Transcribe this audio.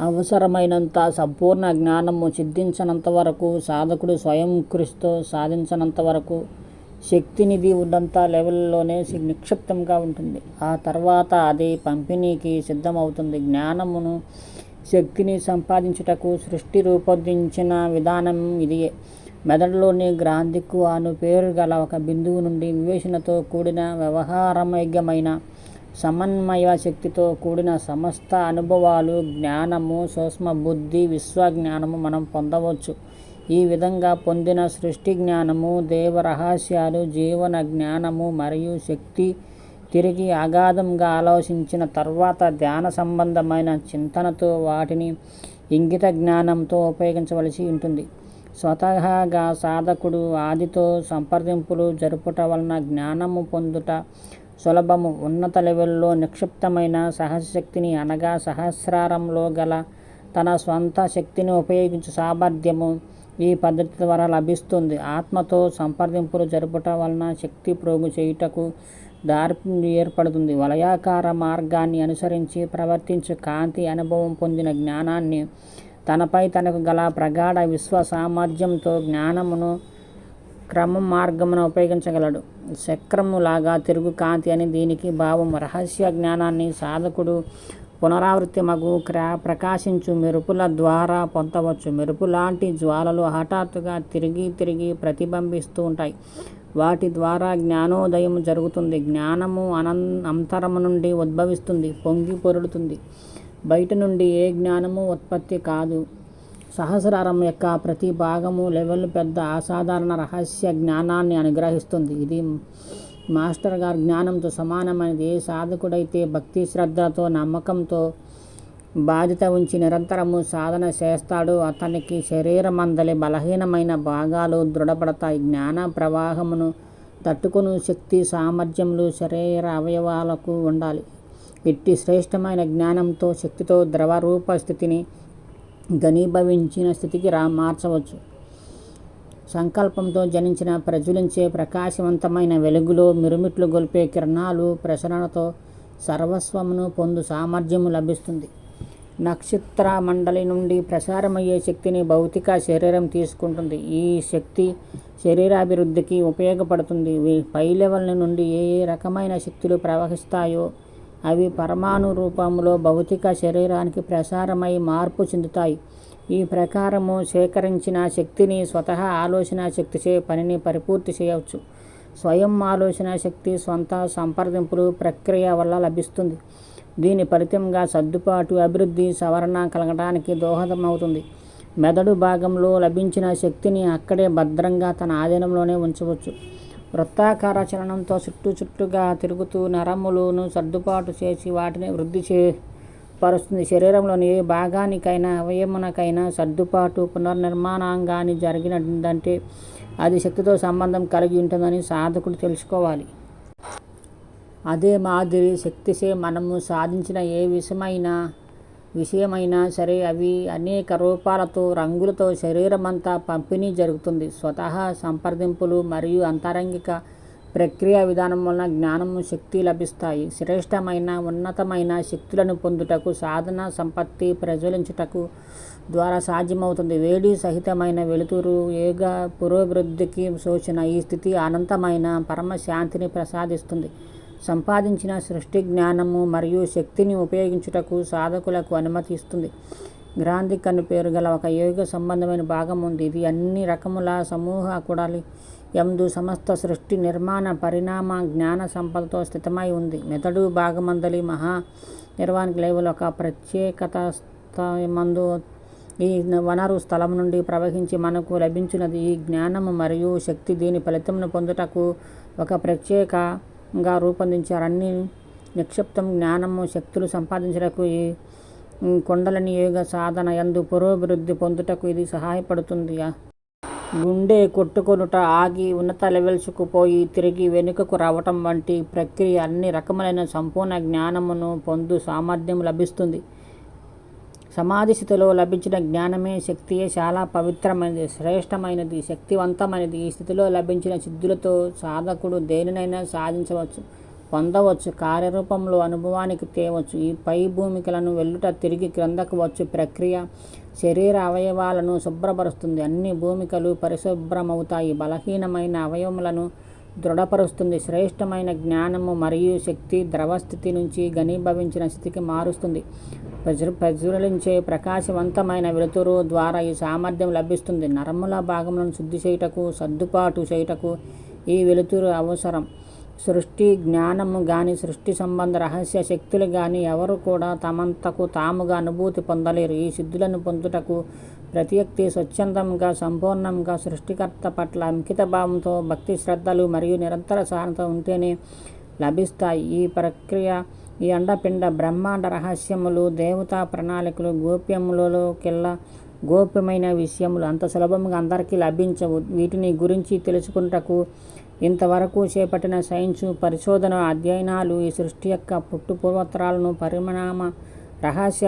అవసరమైనంత సంపూర్ణ జ్ఞానము సిద్ధించనంత వరకు సాధకుడు స్వయం కృషితో సాధించనంత వరకు శక్తినిధి ఉన్నంత లెవెల్లోనే నిక్షిప్తంగా ఉంటుంది. ఆ తర్వాత అది పంపిణీకి సిద్ధమవుతుంది. జ్ఞానమును శక్తిని సంపాదించుటకు సృష్టి రూపొందించిన విధానం ఇదియే మెదడులోని గ్రాంధికు అను పేరు గల ఒక బిందువు నుండి వివేచనతో కూడిన వ్యవహారయోగ్యమైన సమన్వయ శక్తితో కూడిన సమస్త అనుభవాలు జ్ఞానము సూక్ష్మ బుద్ధి విశ్వజ్ఞానము మనం పొందవచ్చు. ఈ విధంగా పొందిన సృష్టి జ్ఞానము దేవ రహస్యాలు జీవన జ్ఞానము మరియు శక్తి తిరిగి అగాధంగా ఆలోచించిన తర్వాత ధ్యాన సంబంధమైన చింతనతో వాటిని ఇంగిత జ్ఞానంతో ఉపయోగించవలసి ఉంటుంది. స్వతహాగా సాధకుడు ఆదితో సంప్రదింపులు జరుపుట వలన జ్ఞానము పొందుట సులభము. ఉన్నత లెవెల్లో నిక్షిప్తమైన సహజశక్తిని అనగా సహస్రారంలో గల తన స్వంత శక్తిని ఉపయోగించు సామర్థ్యము ఈ పద్ధతి ద్వారా లభిస్తుంది. ఆత్మతో సంప్రదింపులు జరుపుట వలన శక్తి ప్రోగు చేయుటకు దారి ఏర్పడుతుంది. వలయాకార మార్గాన్ని అనుసరించి ప్రవర్తించు కాంతి అనుభవం పొందిన జ్ఞానాన్ని తనపై తనకు గల ప్రగాఢ విశ్వ సామర్థ్యంతో జ్ఞానమును క్రమం మార్గమున ఉపయోగించగలడు. చక్రములాగా తిరుగు కాంతి అని దీనికి భావం రహస్య జ్ఞానాన్ని సాధకుడు పునరావృత్తి మగు క్రా ప్రకాశించు మెరుపుల ద్వారా పొందవచ్చు. మెరుపు లాంటి జ్వాలలు హఠాత్తుగా తిరిగి తిరిగి ప్రతిబింబిస్తూ ఉంటాయి. వాటి ద్వారా జ్ఞానోదయం జరుగుతుంది. జ్ఞానము అనం అంతరము నుండి ఉద్భవిస్తుంది. పొంగి పొరుడుతుంది. బయట నుండి ఏ జ్ఞానము ఉత్పత్తి కాదు. సహస్రారం యొక్క ప్రతి భాగము లెవెల్ పెద్ద అసాధారణ రహస్య జ్ఞానాన్ని అనుగ్రహిస్తుంది. ఇది మాస్టర్ గారి జ్ఞానంతో సమానమైనది. ఏ సాధకుడైతే భక్తి శ్రద్ధతో నమ్మకంతో బాధ్యత ఉంచి నిరంతరము సాధన చేస్తాడు అతనికి శరీరమందలి బలహీనమైన భాగాలు దృఢపడతాయి. జ్ఞాన ప్రవాహమును తట్టుకుని శక్తి సామర్థ్యములు శరీర అవయవాలకు ఉండాలి. ఇట్టి శ్రేష్టమైన జ్ఞానంతో శక్తితో ద్రవరూప స్థితిని ఘనీభవించిన స్థితికి రా మార్చవచ్చు. సంకల్పంతో జనించిన ప్రజ్వలించే ప్రకాశవంతమైన వెలుగులో మిరుమిట్లు గొల్పే కిరణాలు ప్రసరణతో సర్వస్వమును పొందు సామర్థ్యము లభిస్తుంది. నక్షత్ర మండలి నుండి ప్రసారమయ్యే శక్తిని భౌతిక శరీరం తీసుకుంటుంది. ఈ శక్తి శరీరాభివృద్ధికి ఉపయోగపడుతుంది. పై లెవెల్ నుండి ఏ ఏ రకమైన శక్తులు ప్రవహిస్తాయో అవి పరమాణు రూపంలో భౌతిక శరీరానికి ప్రసారమై మార్పు చెందుతాయి. ఈ ప్రకారము సేకరించిన శక్తిని స్వతహా ఆలోచన శక్తిచే పనిని పరిపూర్తి చేయవచ్చు. స్వయం ఆలోచన శక్తి సొంత సంప్రదింపులు ప్రక్రియ వల్ల లభిస్తుంది. దీని ఫలితంగా సర్దుబాటు అభివృద్ధి సవరణ కలగడానికి దోహదమవుతుంది. మెదడు భాగంలో లభించిన శక్తిని అక్కడే భద్రంగా తన ఆధీనంలోనే ఉంచవచ్చు. వృత్తాకార చలనంతో చుట్టూ చుట్టుగా తిరుగుతూ నరములను సర్దుబాటు చేసి వాటిని వృద్ధి చే పరుస్తుంది. శరీరంలోని ఏ భాగానికైనా అవయమునకైనా సర్దుబాటు పునర్నిర్మాణంగాని జరిగినదంటే అది శక్తితో సంబంధం కలిగి ఉంటుందని సాధకుడు తెలుసుకోవాలి. అదే మాదిరి శక్తిసే మనము సాధించిన ఏ విషయమైనా విషయమైనా సరే అవి అనేక రూపాలతో రంగులతో శరీరమంతా పంపిణీ జరుగుతుంది. స్వతహా సంప్రదింపులు మరియు అంతరంగిక ప్రక్రియ విధానం వలన జ్ఞానము శక్తి లభిస్తాయి. శ్రేష్టమైన ఉన్నతమైన శక్తులను పొందుటకు సాధన సంపత్తి ప్రజ్వలించుటకు ద్వారా సాధ్యమవుతుంది. వేడి సహితమైన వెలుతురు ఏగ పురోభివృద్ధికి సోచిన ఈ స్థితి అనంతమైన పరమశాంతిని ప్రసాదిస్తుంది. సంపాదించిన సృష్టి జ్ఞానము మరియు శక్తిని ఉపయోగించుటకు సాధకులకు అనుమతి ఇస్తుంది గ్రాంధిక్ అని పేరు గల ఒక యోగ సంబంధమైన భాగం ఉంది. ఇది అన్ని రకముల సమూహ కూడాలి ఎందు సమస్త సృష్టి నిర్మాణ పరిణామ జ్ఞాన సంపదతో స్థితమై ఉంది. మెదడు భాగమందలి మహా నిర్వాణిక లేవుల ఒక ప్రత్యేకత మందు ఈ వనరు స్థలం నుండి ప్రవహించి మనకు లభించినది. ఈ జ్ఞానము మరియు శక్తి దీని ఫలితమును పొందుటకు ఒక ప్రత్యేక గా రూపొందించారు. అన్ని నిక్షిప్తం జ్ఞానము శక్తులు సంపాదించడానికి ఈ కుండలని యోగ సాధన యందు పురోభివృద్ధి పొందుటకు ఇది సహాయపడుతుంది. గుండె కొట్టుకొనుట ఆగి ఉన్నత లెవెల్స్కు పోయి తిరిగి వెనుకకు రావటం వంటి ప్రక్రియ అన్ని రకములైన సంపూర్ణ జ్ఞానమును పొందు సామర్థ్యం లభిస్తుంది. సమాధి స్థితిలో లభించిన జ్ఞానమే శక్తియే చాలా పవిత్రమైనది శ్రేష్టమైనది శక్తివంతమైనది. ఈ స్థితిలో లభించిన సిద్ధులతో సాధకుడు దేనినైనా సాధించవచ్చు పొందవచ్చు కార్యరూపంలో అనుభవానికి తేవచ్చు. ఈ పై భూమికలను వెల్లుట తిరిగి క్రిందకు వచ్చు ప్రక్రియ శరీర అవయవాలను శుభ్రపరుస్తుంది. అన్ని భూమికలు పరిశుభ్రమవుతాయి. బలహీనమైన అవయవములను దృఢపరుస్తుంది. శ్రేష్టమైన జ్ఞానము మరియు శక్తి ద్రవస్థితి నుంచి ఘనీభవించిన స్థితికి మారుస్తుంది. ప్రజు ప్రజ్వలించే ప్రకాశవంతమైన వెలుతురు ద్వారా ఈ సామర్థ్యం లభిస్తుంది. నరముల భాగములను శుద్ధి చేయుటకు సర్దుబాటు చేయుటకు ఈ వెలుతురు అవసరం. సృష్టి జ్ఞానము కానీ సృష్టి సంబంధ రహస్య శక్తులు కానీ ఎవరు కూడా తమంతకు తాముగా అనుభూతి పొందలేరు. ఈ సిద్ధులను పొందుటకు ప్రతి వ్యక్తి స్వచ్ఛందంగా సంపూర్ణంగా సృష్టికర్త పట్ల అంకిత భావంతో భక్తి శ్రద్ధలు మరియు నిరంతర సహనతో ఉంటేనే లభిస్తాయి. ఈ ప్రక్రియ ఈ అండపిండ బ్రహ్మాండ రహస్యములు దేవతా ప్రణాళికలు గోప్యములలో కెల్లా గోప్యమైన విషయములు అంత సులభంగా అందరికీ లభించవు. వీటిని గురించి తెలుసుకుంటకు ఇంతవరకు చేపట్టిన సైన్సు పరిశోధన అధ్యయనాలు ఈ సృష్టి యొక్క పుట్టు పూర్వోత్తరాలను పరిణామ రహస్య